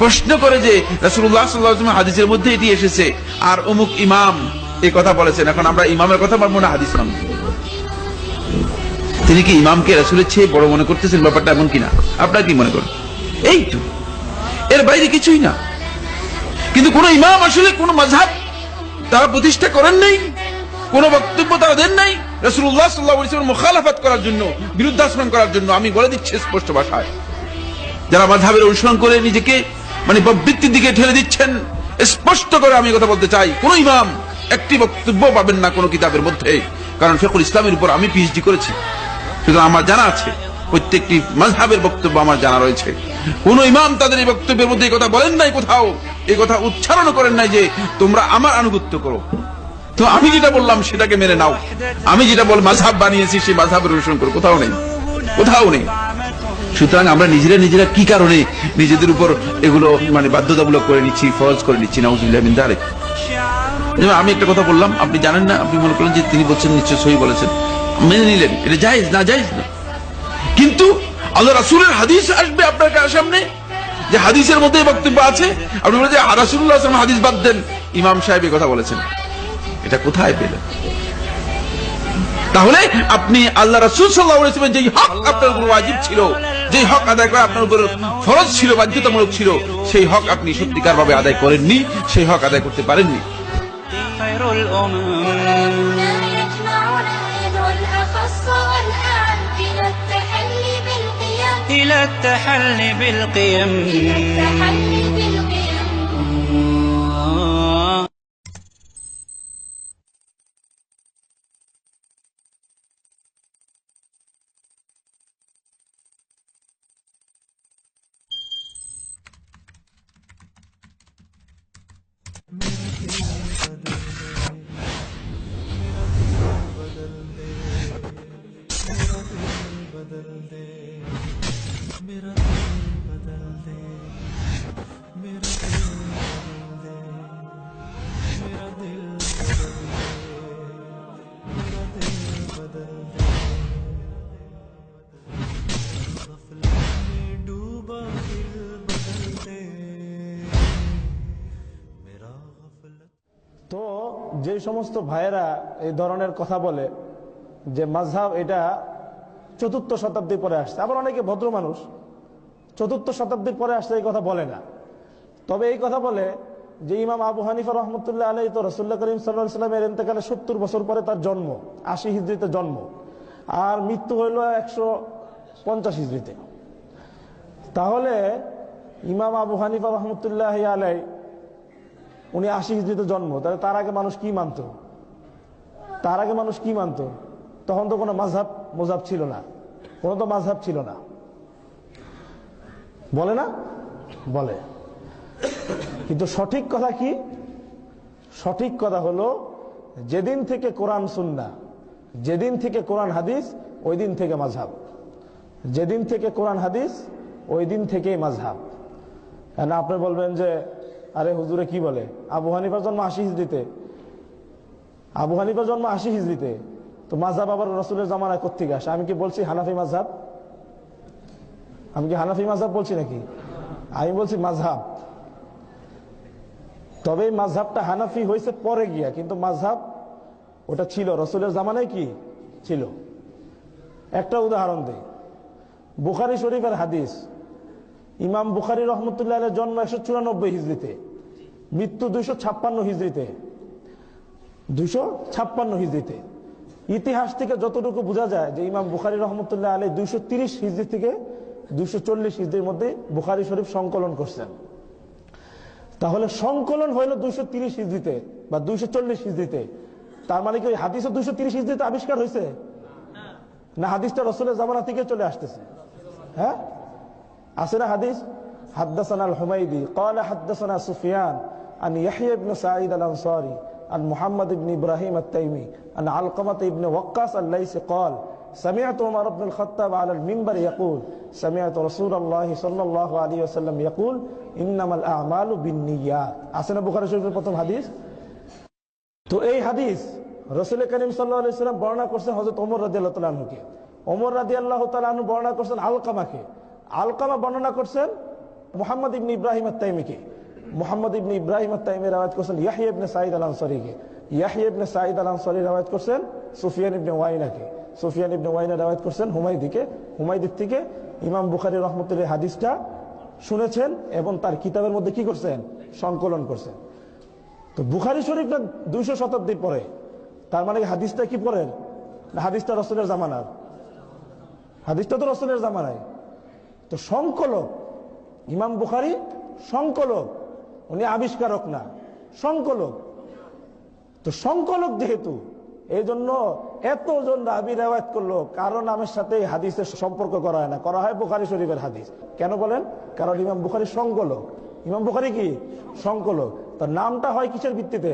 প্রশ্ন করে যে রাসুল্লাহ সাল্লাহ হাদিসের মধ্যে এটি এসেছে, আর অমুক ইমাম এই কথা বলেছেন। এখন আমরা ইমামের কথা মানবো না, হাদিস মানবো। তিনি কি ইমামকে রাসুলের চেয়ে বড় মনে করতেছেন ব্যাপারটা এমন কিনা? আপনার কি মনে করেন? এই তো, এর বাইরে কিছুই না। কিন্তু কোন ইমাম আসলে, কোন মাঝহাব তারা প্রতিষ্ঠা করেন নাই, কোন বক্তব্য তারা দেন নাই। রসুল্লাহ করার জন্য, বিরুদ্ধাচরণ করার জন্য আমি বলে দিচ্ছি স্পষ্ট ভাষায়। যারা মাঝহাবের অনুসরণ করে নিজেকে মানে প্রবৃত্তির দিকে ঠেলে দিচ্ছেন, স্পষ্ট করে আমি কথা বলতে চাই। কোন ইমাম একটি বক্তব্য পাবেন না কোনো কিতাবের মধ্যে, কারণ ফেকুল ইসলামের উপর আমি পিএইচডি করেছি। সুতরাং আমার জানা আছে প্রত্যেকটি মাঝহাবের বক্তব্য আমার জানা রয়েছে। কোন ইমাম তাদের এই বক্তব্যের মধ্যে কথা বলেন নাই কোথাও, এই কথা উচ্চারণ করেন নাই যে, তোমরা আমার আনুগত্য করো। তো আমি যেটা বললাম সেটাকে মেনে নাও। আমি যেটা বল মাঝহাব বানিয়েছি, সেই মাঝহাবের অনুসরণ করো। কোথাও নেই। কোথাও নেই। সুতরাং আমরা নিজেরা নিজেরা কি কারণে নিজেদের উপর এগুলো মানে বাধ্যতামূলক করে নিচ্ছি, ফরজ করে নিচ্ছি যালিক যেমন আমি একটা কথা বললাম, আপনি জানেন না, আপনি মনে করেন যে তিনি বলছেন, নিশ্চয় সহি বলেছেন। মেনে নিলেন, এটা জায়েজ না জায়েজ না? কিন্তু আল্লাহ রাসূলের হাদিস আসবে আপনার সামনে? যে হাদিসের মধ্যে বক্তব্য আছে। আপনি বলেন যে সাল্লাল্লাহু হাদিস বাদ দেন। ইমাম সাহেব কথা বলেছেন। এটা কোথায় পেলেন? তাহলে আপনি আল্লাহ রাসূল ওয়াসাল্লাম যেই হক আপনার উপর ওয়াজিব ছিল যেই হক আদায় করা আপনার উপর ফরজ ছিল বাধ্যতামূলক ছিল সেই হক আপনি সত্যিকার ভাবে আদায় করেননি সেই হক আদায় করতে পারেননি। إلى التحلي بالقيم. তো যে সমস্ত ভাইয়েরা এই ধরনের কথা বলে, যে মাঝহাব এটা চতুর্থ শতাব্দী পরে আসছে, আবার অনেকে ভদ্র মানুষ, চতুর্থ শতাব্দীর পরে আসছে এই কথা বলে না। তবে এই কথা বলে যে ইমাম আবু হানিফা রহমতুল্লাহ আলাই তো রসুল্লাহ করিম সাল্লাহ সাল্লামের এতেকালে সত্তর বছর পরে তার জন্ম, আশি হিজড়িতে জন্ম। আর মৃত্যু হইল একশো পঞ্চাশ হিজড়িতে। তাহলে ইমাম আবু হানিফা রহমতুল্লাহ আলাই, উনি আশি হিজড়িতে জন্ম। তাহলে তার আগে মানুষ কি মানত? তার আগে মানুষ কি মানত? তখন তো কোনো মাঝহাব মোজাব ছিল না। কোনো তো মাঝহাব ছিল না। বলে না? বলে। কিন্তু সঠিক কথা কি? সঠিক কথা হলো, যেদিন থেকে কোরআন সুন্না, যেদিন থেকে কোরআন হাদিস, ওই দিন থেকে মাঝহাব যেদিন থেকে কোরআন হাদিস, ওই দিন থেকেই মাঝহাব না আপনি বলবেন যে, আরে হুজুরে কি বলে? আবু হানিফার জন্ম আশি হিজড়িতে। আবু হানিফার জন্ম আশি হিজড়িতে। তো মাঝহাব আবার রসুলের জামানায় কোথেকে আসে? আমি কি বলছি হানাফি মাঝহাব আমি কি হানাফি মাঝহাব বলছি নাকি? আমি বলছি মাঝহাব তবে এই মাঝহাবটা হানাফি হয়েছে পরে গিয়া, কিন্তু মাঝহাব ওটা ছিল, রসুলের জামানায় কি? ছিল। একটা উদাহরণ দেই। বুখারি শরীফের হাদিস, ইমাম বুখারি রহমতুল্লাহ জন্ম একশো চুরানব্বই হিজড়িতে, মৃত্যু দুইশো ছাপ্পান্ন হিজড়িতে, দুইশো ছাপ্পান্ন হিজড়িতে। ইতিহাস থেকে যতটুকু বোঝা যায় যে ইমাম বুখারি রহমতুল্লাহ আলী দুইশো তিরিশ হিজড়ি থেকে দুইশো চল্লিশ হিজড়ির মধ্যে বুখারি শরীফ সংকলন করছেন। তাহলে সংকলন হইল দুইশো তিরিশ হিজড়িতে বা দুইশো চল্লিশ হিজড়িতে তার মানে কি ওই হাদিসও দুইশো তিরিশ হিজড়িতে আবিষ্কার হয়েছে না হাদিসটা রসুলের জামানা থেকে চলে আসতেছে হ্যাঁ আছে না হাদিস حدثنا الحميدي قال حدثنا سفيان عن يحيى بن سعيد الأنصاري عن محمد بن إبراهيم التيمي عن علقمة بن وقاص الليثي قال سمعت عمر بن الخطاب على المنبر يقول سمعت رسول الله صلى الله عليه وسلم يقول إنما الأعمال بالنيات আসেনা বুখারী শরীফের প্রথম হাদিস তো এই হাদিস রসুল করিম সাল্লাহ সাল্লাম বর্ণনা করছেন হজরত ওমর রাজি আল্লাহ তালুকে ওমর রাজি আল্লাহ তালু বর্ণনা করছেন আলকামাকে আলকামা বর্ণনা করছেন মোহাম্মদ ইবনে ইব্রাহিম তাইমিকে মোহাম্মদ ইবনে ইব্রাহিম তাইমের আওয়াজ করছেন ইয়াহিয়া ইবনে সাইদ আল আনসারিকে ইয়াহিয়া ইবনে সাইদ আল আনসারির আওয়াজ করছেন সুফিয়ান ইবনে ওয়াইনাকে সুফিয়ান ইবনে ওয়াইনার আওয়াজ করছেন হুমাইদিকে হুমাইদির থেকে ইমাম বুখারি রহমতুল্লাহ হাদিসটা শুনেছেন এবং তার কিতাবের মধ্যে কি করছেন? সংকলন করছেন। তো বুখারি শরীফটা দুইশো শতাব্দী পরে। তার মানে হাদিসটা কি পরের? না, হাদিসটা রসুলের জামানার। হাদিসটা তো রসুলের জামানায়। তো সংকলক, ইমাম বুখারি সংকলক, উনি আবিষ্কারক না, সংকলক। তো সংকলক যেহেতু এই জন্য এতজন রাবি রেওয়ায়ত করল কারও নামের সাথে হাদিসের সম্পর্ক করা হয় না। করা হয় বুখারি শরীফের হাদিস। কেন বলেন? কারণ ইমাম বুখারি সংকলক। ইমাম বুখারি কি? সংকলক। তার নামটা হয় কিসের ভিত্তিতে?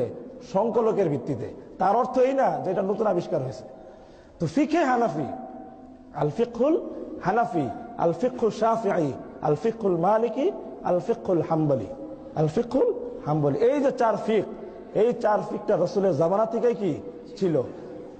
সংকলকের ভিত্তিতে। তার অর্থ এই না যে এটা নতুন আবিষ্কার হয়েছে। তো ফিখে হানাফি, আল ফিকুল হানাফি, আল ফিকুল শাফিআই আল ফিকুল মালিকি, আল ফিকুল হাম্বলি। আল ফিকুল হাম্বলি। এই যে চার ফিক, এই চার ফিকটা রসুলের জামানা থেকে কি? ছিল।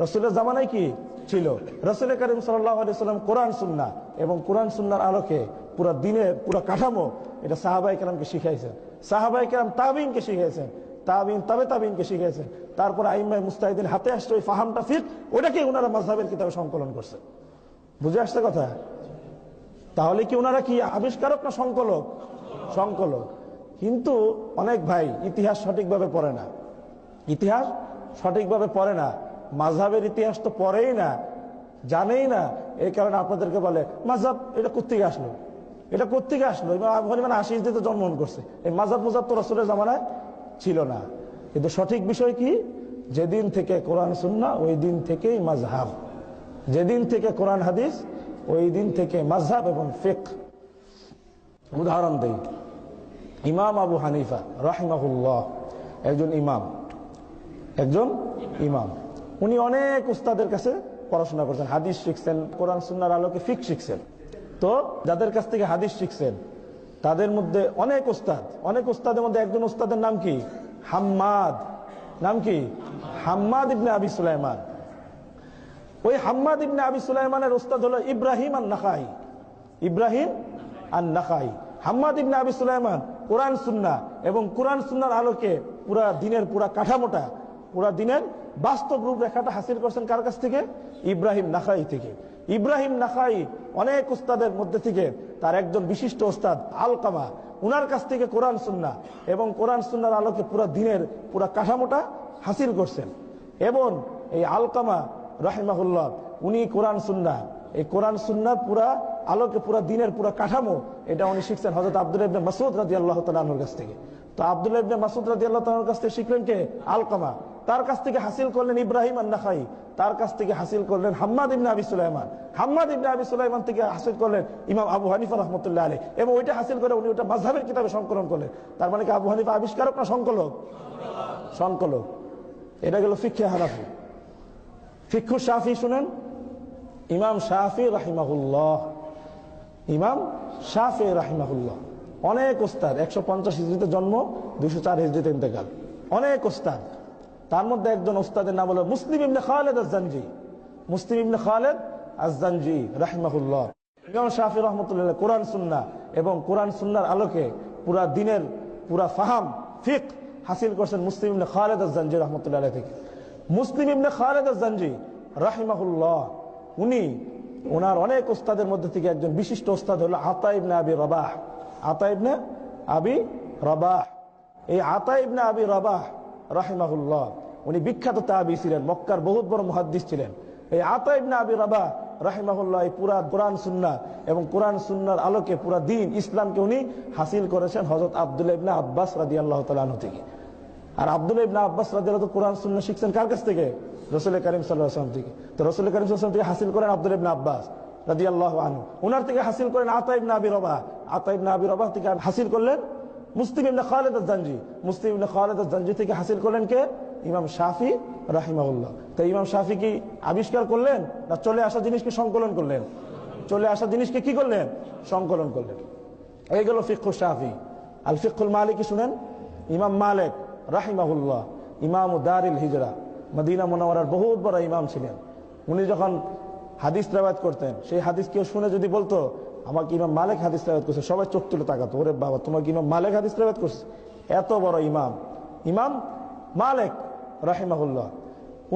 রসুলের জামানায় কি? ছিল। রসুল করিম সাল্লাম কোরআন সুন্না এবং কোরআন সুন্নার আলোকে পুরো দিনের পুরো কাঠামো এটা সাহাবাই কেরামকে শিখাইছেন সাহাবাই কেরাম তাবিনকে শিখাইছেন তাবিন তবে তাবিনকে শিখিয়েছেন তারপর আইমাই মুস্তাহিদিন হাতে আসছে ওই ফাহামটা ফিট ওটাকে ওনারা মজহাবের কিতাবে সংকলন করছে। বুঝে আসছে কথা? তাহলে কি ওনারা কি আবিষ্কারক না সংকলক? সংকলক। কিন্তু অনেক ভাই ইতিহাস সঠিকভাবে পড়ে না। ইতিহাস সঠিকভাবে পড়ে না। মাঝহাবের ইতিহাস তো পড়েই না, জানেই না। এই কারণে আপনাদেরকে বলে মাঝহাব এটা কোথেকে আসলো? এটা কোথেকে আসলো? মানে আশিস দিতে জন্মগ্রহণ করছে। এই মাঝহাব মুজাব তো রসুলের জামানায় ছিল না। কিন্তু সঠিক বিষয় কি? যেদিন থেকে কোরআন সুন্না ওই দিন থেকেই মাঝহাব যেদিন থেকে কোরআন হাদিস, ওই দিন থেকে মাঝহাব এবং ফেক উদাহরণ দেই। ইমাম আবু হানিফা, রাহিমাহুল্লাহ, একজন ইমাম। একজন ইমাম। উনি অনেক উস্তাদের কাছে পড়াশোনা করছেন, হাদিস শিখছেন, কোরআন, সুন্নার আলোকে ফিক শিখছেন। তো যাদের কাছ থেকে হাদিস শিখছেন, তাদের মধ্যে অনেক উস্তাদ, অনেক উস্তাদের মধ্যে একজন উস্তাদের নাম কি? হাম্মাদ। নাম কি? হাম্মাদ ইবনে আবি সুলাইমান। ওই হাম্মাদ ইবনে আবি সুলাইমানের উস্তাদ হলো ইব্রাহিম আর নাকাই ইব্রাহিম আর নাকাই হাম্মাদ ইবনে আবি সুলাইমান কোরআন, সুন্না এবং কোরআন, সুন্নার আলোকে পুরা দিনের পুরা কাঠামোটা পুরা দিনের বাস্তব রূপরেখাটা হাসিল করছেন কার কাছ থেকে? ইব্রাহিম নাখাই থেকে। ইব্রাহিম নাখাই অনেক উস্তাদের মধ্যে থেকে তার একজন বিশিষ্ট ওস্তাদ আলকামা। উনার কাছ থেকে কোরআন সুন্না এবং কোরআন সুন্নার আলোকে পুরা দিনের পুরা কাঠামোটা হাসিল করছেন। এবং এই আলকামা রাহিমাহুল্লাহ, উনি কোরআন সুন্না এই কোরআন সুন্নার পুরা আলোকে পুরা দিনের পুরা কাঠামো, এটা উনি শিখছেন হজরত আব্দুল ইবনে মাসুদ রাজি আল্লাহ তালানোর কাছ থেকে। তো আব্দুল ইবনে মাসুদ রাজি আল্লাহ তালানোর কাছ থেকে শিখলেন কে? আলকামা। তার কাছ থেকে হাসিল করলেন ইব্রাহিম আন্নাখাই, তার কাছ থেকে হাসিল করলেন হাম্মাদ ইবনে আবি সুলাইমান। হাম্মাদ ইবনে আবি সুলাইমান থেকে হাসিল করলেন ইমাম আবু হানিফা রহমতুল্লাহ আলী এবং ওইটা হাসিল করে উনি ওটা মাঝহাবের কিতাবে সংকলন করলেন। তার মানে কি আবু হানিফা আবিষ্কারক না সংকলক? সংকলক। এটা গেল ফিক্ষে হানাফি। ফিক্ষু শাফি শুনেন? ইমাম শাফি রাহিমাহুল্লাহ। ইমাম শাফি রাহিমাহুল্লাহ। অনেক ওস্তাদ, একশো পঞ্চাশ হিজড়িতে জন্ম দুশো চার হিজড়িতে ইন্তেকাল। অনেক ওস্তাদ। তার মধ্যে একজন ওস্তাদের নাম হলো মুসলিম ইবনে খালেদ আজানজি মুসলিম ইবনে খালেদ আজানজি রাহিমাহুল্লাহ। ইমাম শাফি রহমতুল্লাহ কোরআন সুন্না এবং কোরআন সুন্নার আলোকে পুরা দিনের পুরা ফাহাম, ফিক হাসিল করছেন মুসলিম ইবনে খালেদ আজানজি রহমতুল্লাহ থেকে। মুসলিম ইবনে খালেদ আজানজি রাহিমাহুল্লাহ, উনি ওনার অনেক ওস্তাদের মধ্যে থেকে একজন বিশিষ্ট ওস্তাদ হলো আতা ইবনে আবি রবাহ। আতা ইবনে আবি রবাহ। এই আতা ইবনে আবি রবাহ রাহিমাহুল্লাহ। উনি বিখ্যাত তাবি ছিলেন, মক্কার বহুত বড় মুহাদ্দিস ছিলেন। এই আতা ইবনে আবি রবাহ রাহিমাহুল্লাহ, এই পুরা কোরআন সুন্না এবং কোরআন সুন্নার আলোকে পুরা দিন ইসলামকে উনি হাসিল করেছেন হজরত আব্দুল্লাহ ইবনে আব্বাস রাদি আল্লাহ তালু থেকে। আর আব্দুল ইবনা আব্বাস রাদিয়াল্লাহু তো কোরআন সুন্নাহ শিখছেন কার কাছ থেকে? রসুল করিম আলাইহি থেকে। তো রসুল করিম আলাইহি থেকে হাসিল করেন আব্দুল ইবনা আব্বাস রাদিয়াল্লাহু আনহু। ওনার থেকে হাসিল করেন আতা ইবনে আবি রবাহ আতা ইবনে আবি রবাহ থেকে হাসিল করলেন মুসলিম ইবনে খালিদ আজ-জানজি। মুসলিম ইবনে খালিদ আজ-জানজি থেকে হাসিল করলেন কে? ইমাম শাফি রাহিমাহুল্লাহ। তো ইমাম শাফি কি আবিষ্কার করলেন না চলে আসা জিনিসকে সংকলন করলেন? চলে আসা জিনিসকে কি করলেন? সংকলন করলেন। এই গেল ফিকু শাফি। আল ফিকুল মালিক শুনেন? ইমাম মালিক রাহিমাহুল্লাহ, ইমাম দারিল হিজরা, মদিনা মোনাওয়ারার বহুত বড় ইমাম ছিলেন। উনি যখন হাদিস রেবায়ত করতেন। সেই হাদিস কেউ শুনে যদি বলতো, আমাকে ইমাম মালিক হাদিস রেবায়ত করছে। সবাই চোখ তুলে তাকাতো, ওরে বাবা, তোমার কি ইমাম মালিক হাদিস রেবায়ত করছে? এত বড় ইমাম। ইমাম মালিক রাহিমাহুল্লাহ।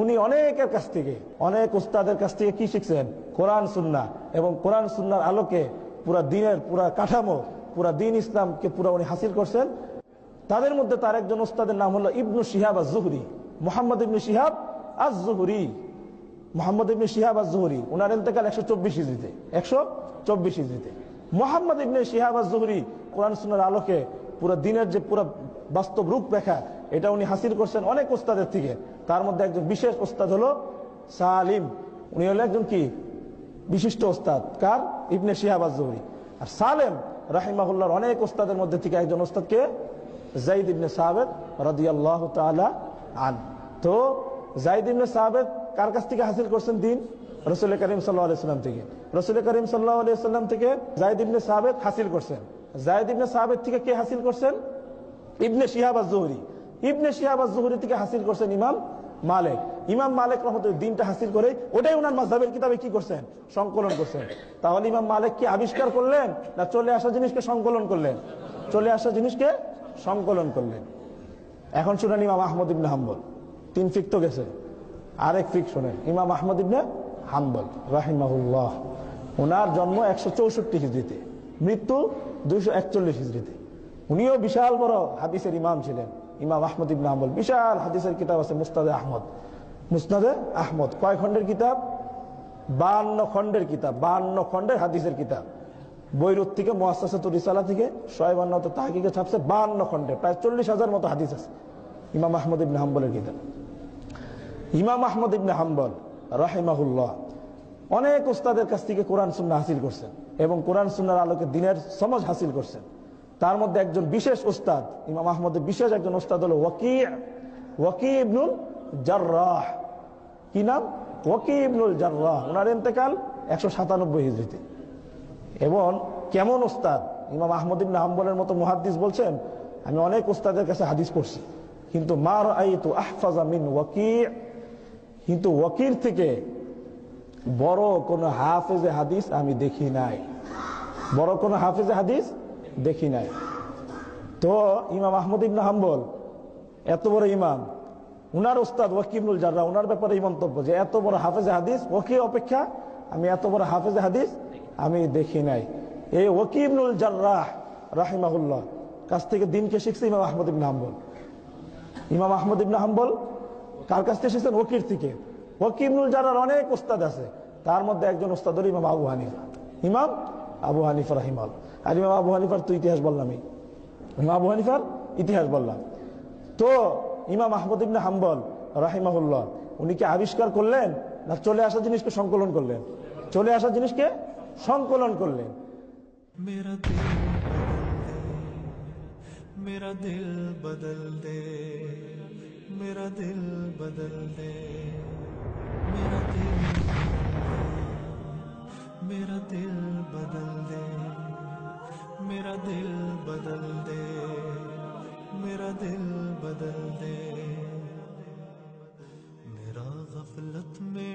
উনি অনেকের কাছ থেকে, অনেক উস্তাদের কাছ থেকে কি শিখছেন? কোরআন সুন্না এবং কোরআন সুন্নার আলোকে পুরা দিনের পুরা কাঠামো, পুরা দিন ইসলামকে পুরা উনি হাসিল করছেন। তাদের মধ্যে তার একজন উস্তাদের নাম হলো ইবনু শিহাব আজ জুহরি মোহাম্মদ ইবনু শিহাব আজ জুহরি মোহাম্মদ ইবনে শিহাব আজ জুহরি ওনার ইন্তেকাল একশো চব্বিশ ইজরিতে একশো চব্বিশ ইজরিতে মোহাম্মদ ইবনে শিহাব আজ জুহরি কোরআন সুনার আলোকে পুরো দিনের যে পুরো বাস্তব রূপরেখা, এটা উনি হাসিল করছেন অনেক ওস্তাদের থেকে। তার মধ্যে একজন বিশেষ ওস্তাদ হলো সালিম। উনি হলো একজন কি? বিশিষ্ট ওস্তাদ কার? ইবনে শিহাব আজ জুহরি আর সালেম রাহিমাহুল্লাহর অনেক ওস্তাদের মধ্যে থেকে একজন ওস্তাদকে জাইদ ইবনে সাহাবেদ রাদিয়াল্লাহু তাআলা আন। তো জাইদ ইবনে সাহাবেদ কার কাছ থেকে হাসিল করছেন দিন? রসুল করিম সাল্লাহ সাল্লাম থেকে। রসুল করিম সাল্লাহ থেকে জাইদ ইবনে সাহাবেদ হাসিল করছেন। জাইদ ইবনে সাহাবেদ থেকে কে হাসিল করছেন? Ibn Shihab Zuhri Ibn Shihab Zuhri থেকে হাসিল করছেন ইমাম মালিক। ইমাম মালিক রহমতুল্লাহ দিনটা হাসিল করে ওটাই ওনার মাঝহের কিতাবে কি করছেন? সংকলন করছেন। তাহলে ইমাম মালিক কি আবিষ্কার করলেন না চলে আসা জিনিসকে সংকলন করলেন? চলে আসা জিনিসকে সংকলন করলেন। এখন শুনেন ইমাম আহমদ ইবনে হাম্বল। তিন ফিক তো গেছে। আরেক ফিক শোনেন। ইমাম আহমদ ইবনে হাম্বল, রাহিমাহুল্লাহ। ওনার জন্ম একশো চৌষট্টি হিজড়িতে, মৃত্যু দুইশো একচল্লিশ হিজড়িতে। উনিও বিশাল বড় হাদিসের ইমাম ছিলেন, ইমাম আহমদ ইবনে হাম্বল। বিশাল হাদিসের কিতাব আছে মুস্তাদে আহমদ। মুস্তাদে আহমদ, কয় খণ্ডের কিতাব? বান্ন খণ্ডের কিতাব, বান্ন খণ্ডের হাদিসের কিতাব। বৈরুত থেকে মোয়াসাতুর রিসালা থেকে শোয়েবান্ন তাহাকিকে ছাপছে বান্ন খণ্ডে, প্রায় চল্লিশ হাজার মতো হাদিস আছে ইমাম আহমদ ইবনে হাম্বলের কিতাব। ইমাম আহমদ ইবনে হাম্বল, রাহিমাহুল্লাহ, অনেক উস্তাদের কাছ থেকে কোরআন সুন্না হাসিল করছেন এবং কোরআন সুন্নার আলোকে দিনের সমাজ হাসিল করছেন। তার মধ্যে একজন বিশেষ উস্তাদ, ইমাম আহমদের বিশেষ একজন উস্তাদ হলো ওয়াকি ওয়াকি ইবনুল জার্রাহ। কি নাম? ওয়াকি ইবনুল জার্রাহ। ওনার ইন্তেকাল একশো সাতানব্বই হিজড়িতে। এবং কেমন ওস্তাদ ইমাম আহমদ ইবনে হাম্বলের মতো মুহাদ্দিস বলছেন, আমি অনেক ওস্তাদের কাছে হাদিস পড়ছি, কিন্তু মার আইতু আহফাজা মিন ওয়াকি কিন্তু ওয়াকির থেকে বড় কোন হাফেজে হাদিস আমি দেখি নাই। বড় কোন হাফেজে হাদিস দেখি নাই। তো ইমাম আহমদ ইবনে হাম্বল, এত বড় ইমাম, উনার ওস্তাদ ওয়াকিবুল জাররা, উনার ব্যাপারে এই মন্তব্য যে এত বড় হাফেজে হাদিস ওকি অপেক্ষা আমি এত বড় হাফেজে হাদিস আমি দেখি নাই। এই ওকিবনুল জার্রাহ রাহিমাহুল্লাহ, কাছ থেকে দিনকে শিখছে ইমাম আহমদ ইবনে হাম্বল। ইমাম আহমদ ইবনে হাম্বল কার কাছ থেকে এসেছেন? ওকির থেকে। ওকিমুল জানার অনেক ওস্তাদ আছে। তার মধ্যে একজন ওস্তাদ ইমাম আবু হানিফা। ইমাম আবু হানিফা রাহিমাল আর ইমাম আবু হানিফার তো ইতিহাস বললাম ইমাম আবু হানিফার ইতিহাস বললাম। তো ইমাম আহমদ ইবনে হাম্বল রাহিমাহুল্লাহ, উনি কি আবিষ্কার করলেন না চলে আসা জিনিসকে সংকলন করলেন? চলে আসা জিনিসকে সংকলন করলেন। মেরা দিল বদল দে, মেরা দিল বদল দে। میرا دل بدل دے۔ میرا دل میرا دل بدل دے۔ میرا دل بدل دے۔ میرا دل بدل دے۔ میرا غفلت میں